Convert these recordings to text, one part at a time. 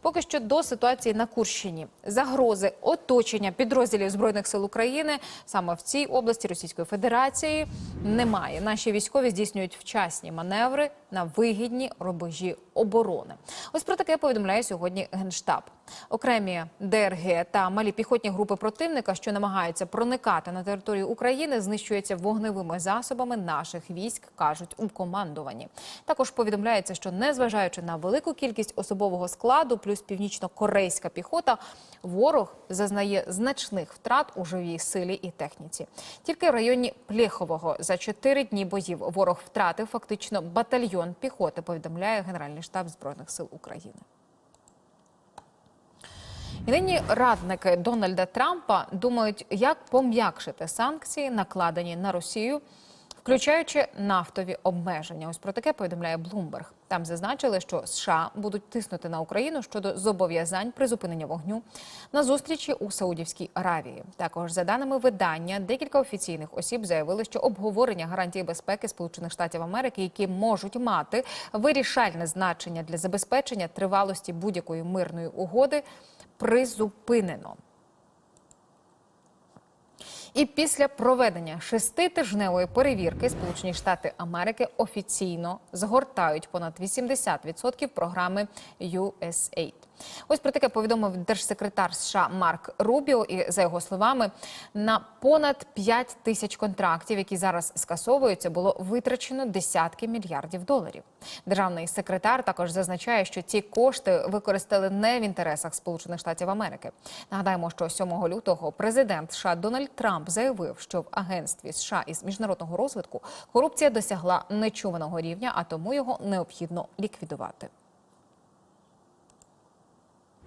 Поки що до ситуації на Курщині загрози оточення підрозділів збройних сил України саме в цій області Російської Федерації немає. Наші військові здійснюють вчасні маневри на вигідні рубежі оборони. Ось про таке повідомляє сьогодні генштаб. Окремі ДРГ та малі піхотні групи противника, що намагаються проникати на територію України, знищуються вогневими засобами наших військ, кажуть у командуванні. Також повідомляється, що незважаючи на велику кількість особового складу, плюс північно-корейська піхота, ворог зазнає значних втрат у живій силі і техніці. Тільки в районі Плєхового за чотири дні боїв ворог втратив фактично батальйон піхоти. Повідомляє Генеральний штаб збройних сил України. Нині радники Дональда Трампа думають, як пом'якшити санкції, накладені на Росію, включаючи нафтові обмеження. Ось про таке повідомляє Блумберг. Там зазначили, що США будуть тиснути на Україну щодо зобов'язань призупинення вогню на зустрічі у Саудівській Аравії. Також за даними видання, декілька офіційних осіб заявили, що обговорення гарантій безпеки Сполучених Штатів Америки, які можуть мати вирішальне значення для забезпечення тривалості будь-якої мирної угоди, призупинено. І після проведення шеститижневої перевірки Сполучені Штати Америки офіційно згортають понад 80% програми USAID. Ось про таке повідомив держсекретар США Марк Рубіо. І за його словами, на понад 5 тисяч контрактів, які зараз скасовуються, було витрачено десятки мільярдів доларів. Державний секретар також зазначає, що ці кошти використали не в інтересах Сполучених Штатів Америки. Нагадаємо, що 7 лютого президент США Дональд Трамп заявив, що в агентстві США із міжнародного розвитку корупція досягла нечуваного рівня, а тому його необхідно ліквідувати.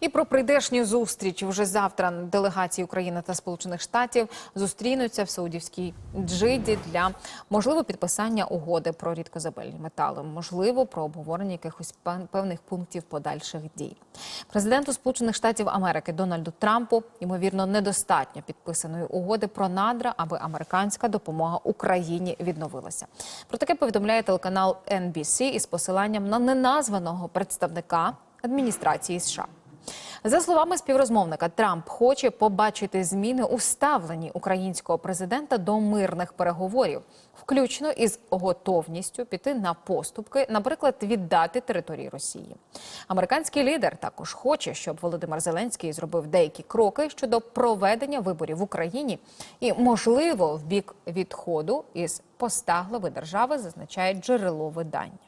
І про прийдешню зустріч вже завтра делегації України та Сполучених Штатів зустрінуться в Саудівській Джиді для можливо підписання угоди про рідкозабельні метали, можливо, про обговорення якихось певних пунктів подальших дій. Президенту Сполучених Штатів Америки Дональду Трампу ймовірно недостатньо підписаної угоди про надра, аби американська допомога Україні відновилася. Про таке повідомляє телеканал NBC із посиланням на неназваного представника адміністрації США. За словами співрозмовника, Трамп хоче побачити зміни у ставленні українського президента до мирних переговорів, включно із готовністю піти на поступки, наприклад, віддати території Росії. Американський лідер також хоче, щоб Володимир Зеленський зробив деякі кроки щодо проведення виборів в Україні і, можливо, в бік відходу із поста глави держави, зазначає джерело видання.